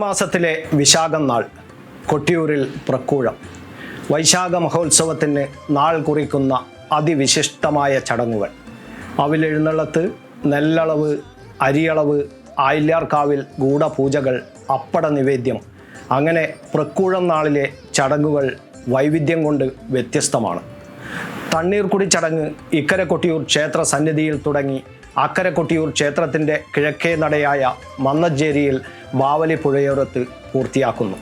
ചിങ്ങമാസത്തിലെ വിശാഖം നാൾ കൊട്ടിയൂരിൽ പ്രക്കൂഴം. വൈശാഖ മഹോത്സവത്തിന് നാൾ കുറിക്കുന്ന അതിവിശിഷ്ടമായ ചടങ്ങുകൾ. അവിലെഴുന്നള്ളത്ത് നെല്ലളവ് അരിയളവ് ആയില്യാർക്കാവിൽ ഗൂഢപൂജകൾ അപ്പട നിവേദ്യം അങ്ങനെ പ്രക്കൂഴം നാളിലെ ചടങ്ങുകൾ വൈവിധ്യം കൊണ്ട് വ്യത്യസ്തമാണ്. തണ്ണീർക്കുടി ചടങ്ങ് ഇക്കര കൊട്ടിയൂർ ക്ഷേത്ര സന്നിധിയിൽ തുടങ്ങി അക്കര കൊട്ടിയൂർ ക്ഷേത്രത്തിന്റെ കിഴക്കേ നടയായ മന്നജ്ജേരിയിൽ ബാവലി പുഴയോരത്ത് പൂർത്തിയാക്കുന്നു.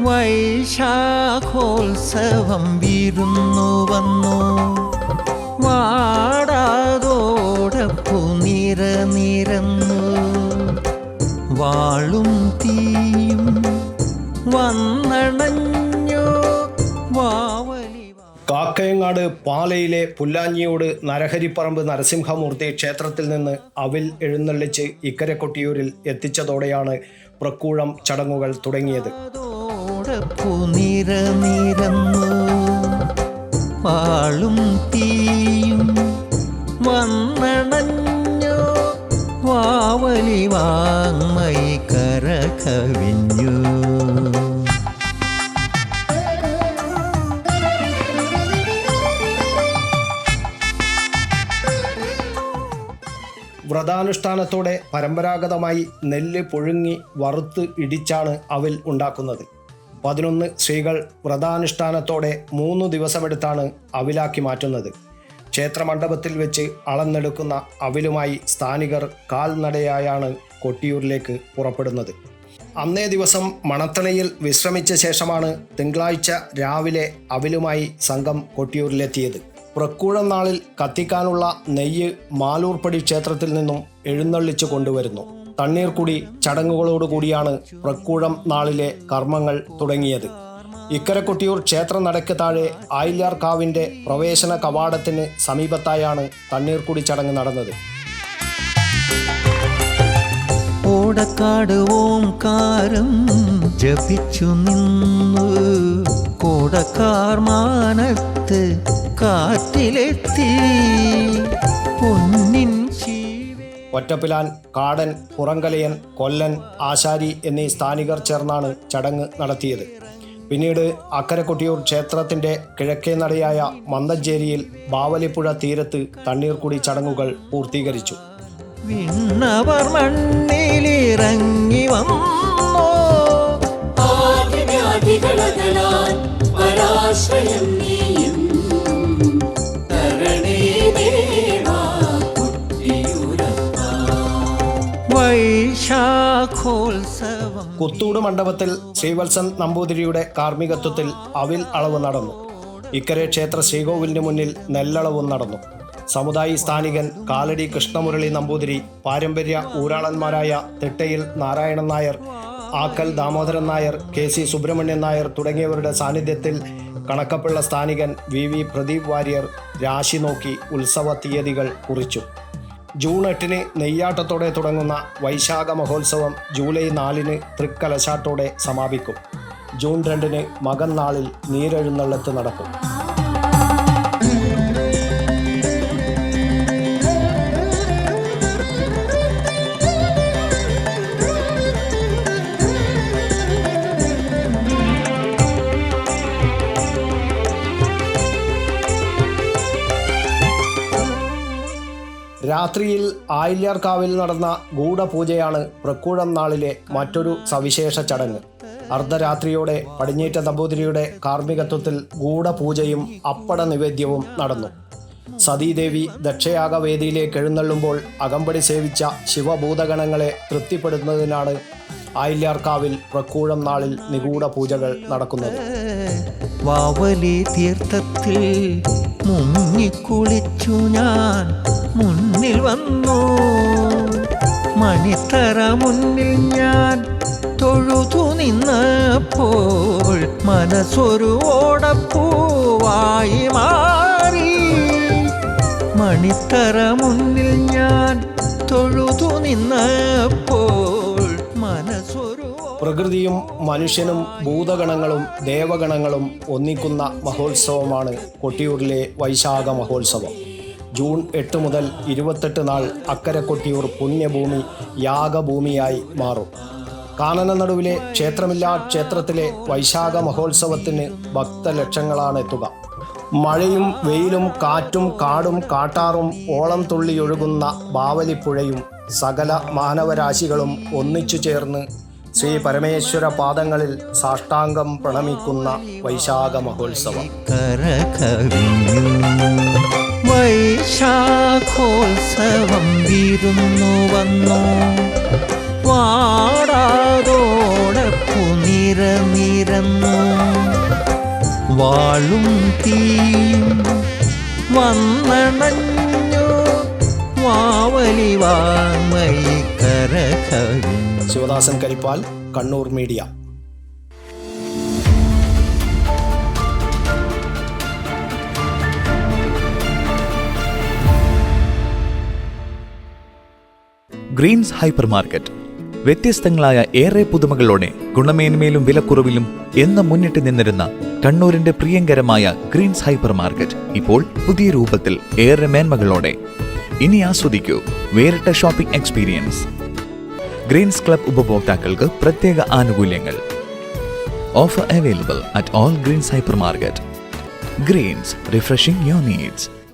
വൈശാഖോത്സവം വിരുന്നു വന്നു. വാടാതോടപ്പു നിര നിരന്നു. വാളും തീയും വന്നണഞ്ഞു. വാവ കാക്കയങ്ങാട് പാലയിലെ പുല്ലാഞ്ഞിയോട് നരഹരിപ്പറമ്പ് നരസിംഹമൂർത്തി ക്ഷേത്രത്തിൽ നിന്ന് അവിൽ എഴുന്നള്ളിച്ച് ഇക്കരെ കൊട്ടിയൂരിൽ എത്തിച്ചതോടെയാണ് പ്രക്കൂഴം ചടങ്ങുകൾ തുടങ്ങിയത്. പാളും തീയും വാവലി വ്രതാനുഷ്ഠാനത്തോടെ പരമ്പരാഗതമായി നെല്ല് പുഴുങ്ങി വറുത്ത് ഇടിച്ചാണ് അവൽ ഉണ്ടാക്കുന്നത്. പതിനൊന്ന് സ്ത്രീകൾ വ്രതാനുഷ്ഠാനത്തോടെ മൂന്ന് ദിവസമെടുത്താണ് അവിലാക്കി മാറ്റുന്നത്. ക്ഷേത്രമണ്ഡപത്തിൽ വെച്ച് അളന്നെടുക്കുന്ന അവിലുമായി സ്ഥാനികർ കാൽനടയായാണ് കൊട്ടിയൂരിലേക്ക് പുറപ്പെടുന്നത്. അന്നേ ദിവസം മണത്തണയിൽ വിശ്രമിച്ച ശേഷമാണ് തിങ്കളാഴ്ച രാവിലെ അവിലുമായി സംഘം കൊട്ടിയൂരിലെത്തിയത്. പ്രക്കൂഴം നാളിൽ കത്തിക്കാനുള്ള നെയ്യ് മാലൂർപ്പടി ക്ഷേത്രത്തിൽ നിന്നും എഴുന്നള്ളിച്ചു കൊണ്ടുവരുന്നു. തണ്ണീർക്കുടി ചടങ്ങുകളോടുകൂടിയാണ് പ്രക്കൂഴം നാളിലെ കർമ്മങ്ങൾ തുടങ്ങിയത്. ഇക്കരക്കൊട്ടിയൂർ ക്ഷേത്ര നടക്ക് താഴെ ആയില്യാർക്കാവിന്റെ പ്രവേശന കവാടത്തിന് സമീപത്തായാണ് തണ്ണീർക്കുടി ചടങ്ങ് നടന്നത്. ഓടക്കാട് ഓംകാരം ജപിച്ചു നിന്നു. കോടക്കാർ മാനത്ത് കാറ്റിലെത്തി. പൊന്നിൻ ഒറ്റപ്പിലാൻ കാടൻ പുറങ്കലയൻ കൊല്ലൻ ആശാരി എന്നീ സ്ഥാനികർ ചേർന്നാണ് ചടങ്ങ് നടത്തിയത്. പിന്നീട് അക്കരക്കൊട്ടിയൂർ ക്ഷേത്രത്തിന്റെ കിഴക്കേ നടയായ മന്തഞ്ചേരിയിൽ ബാവലിപ്പുഴ തീരത്ത് തണ്ണീർക്കുടി ചടങ്ങുകൾ പൂർത്തീകരിച്ചു. വിണ്ണവർ മണ്ണിലിറങ്ങി വന്നോ. പരാശ്രയം നീയും തരണേ ദേവാ കുട്ടിയൂരപ്പ. വൈശാഖോത്സവം. കുത്തൂട് മണ്ഡപത്തിൽ ശ്രീവത്സൻ നമ്പൂതിരിയുടെ കാർമ്മികത്വത്തിൽ അവിൽ അളവ് നടന്നു. ഇക്കരെ ക്ഷേത്ര ശ്രീകോവിലിന് മുന്നിൽ നെല്ലളവും നടന്നു. സമുദായി സ്ഥാനികൻ കാലടി കൃഷ്ണമുരളി നമ്പൂതിരി പാരമ്പര്യ ഊരാളന്മാരായ തെട്ടയിൽ നാരായണൻ നായർ ആക്കൽ ദാമോദരൻ നായർ കെ സി സുബ്രഹ്മണ്യൻ നായർ തുടങ്ങിയവരുടെ സാന്നിധ്യത്തിൽ കണക്കപ്പിള്ള സ്ഥാനികൻ വി വി പ്രദീപ് വാര്യർ രാശി നോക്കി ഉത്സവ തീയതികൾ കുറിച്ചു. ജൂൺ എട്ടിന് നെയ്യാട്ടത്തോടെ തുടങ്ങുന്ന വൈശാഖ മഹോത്സവം ജൂലൈ നാലിന് തൃക്കലശാട്ടോടെ സമാപിക്കും. ജൂൺ രണ്ടിന് മകൻ നാളിൽ നീരെഴുന്നള്ളത്ത് നടക്കും. രാത്രിയിൽ ആയില്യാർക്കാവിൽ നടന്ന ഗൂഢപൂജയാണ് പ്രക്കൂഴം നാളിലെ മറ്റൊരു സവിശേഷ ചടങ്ങ്. അർദ്ധരാത്രിയോടെ പടിഞ്ഞേറ്റ നമ്പൂതിരിയുടെ കാർമ്മികത്വത്തിൽ ഗൂഢപൂജയും അപ്പട നിവേദ്യവും നടന്നു. സതീദേവി ദക്ഷയാഗവേദിയിലേക്ക് എഴുന്നള്ളുമ്പോൾ അകമ്പടി സേവിച്ച ശിവഭൂതഗണങ്ങളെ തൃപ്തിപ്പെടുത്തുന്നതിനാണ് ആയില്യാർക്കാവിൽ പ്രക്കൂഴം നാളിൽ നിഗൂഢ പൂജകൾ നടക്കുന്നത്. വാവലി തീർത്ഥത്തിൽ മുങ്ങിക്കുളിച്ചു ഞാൻ മുന്നിൽ വന്നു. മണിത്തറ മുന്നിൽ ഞാൻ തൊഴുതു നിന്നപ്പോൾ മനസ്സൊരു ഓടപ്പൂവായി മാറി. മണിത്തറ മുന്നിൽ ഞാൻ തൊഴുതു നിന്നപ്പോൾ പ്രകൃതിയും മനുഷ്യനും ഭൂതഗണങ്ങളും ദേവഗണങ്ങളും ഒന്നിക്കുന്ന മഹോത്സവമാണ് കൊട്ടിയൂരിലെ വൈശാഖ മഹോത്സവം. ജൂൺ എട്ട് മുതൽ ഇരുപത്തെട്ട് നാൾ അക്കരെ കൊട്ടിയൂർ പുണ്യഭൂമി യാഗഭൂമിയായി മാറും. കാനന നടുവിലെ ക്ഷേത്രമില്ലാ ക്ഷേത്രത്തിലെ വൈശാഖ മഹോത്സവത്തിന് ഭക്തലക്ഷങ്ങളാണ് എത്തുക. മഴയും വെയിലും കാറ്റും കാടും കാട്ടാറും ഓളം തുള്ളിയൊഴുകുന്ന ബാവലിപ്പുഴയും സകല മാനവരാശികളും ഒന്നിച്ചു ചേർന്ന് ശ്രീ പരമേശ്വര പാദങ്ങളിൽ സാഷ്ടാംഗം പ്രണമിക്കുന്ന വൈശാഖ മഹോത്സവം. വൈശാഖോത്സവം വിരുന്നു വന്നു. വാടാതോടെ വാളും തീയും വന്നണഞ്ഞു. വാവലി വാങ്മയി കരകവിഞ്ഞു Sivadasan Karippal Kannur media. Greens hyper market. വ്യത്യസ്തങ്ങളായ ഏറെ പുതുമകളോടെ ഗുണമേന്മയിലും വിലക്കുറവിലും എന്ന് മുന്നിട്ട് നിന്നിരുന്ന കണ്ണൂരിന്റെ പ്രിയങ്കരമായ ഗ്രീൻസ് ഹൈപ്പർ മാർക്കറ്റ് ഇപ്പോൾ പുതിയ രൂപത്തിൽ ഏറെ മേന്മകളോടെ. ഇനി ആസ്വദിക്കൂ വേറിട്ട ഷോപ്പിംഗ് എക്സ്പീരിയൻസ്. ഗ്രീൻസ് ക്ലബ് ഉപഭോക്താക്കൾക്ക് പ്രത്യേക ആനുകൂല്യങ്ങൾ. Offer available at all Greens hyper market Greens refreshing your needs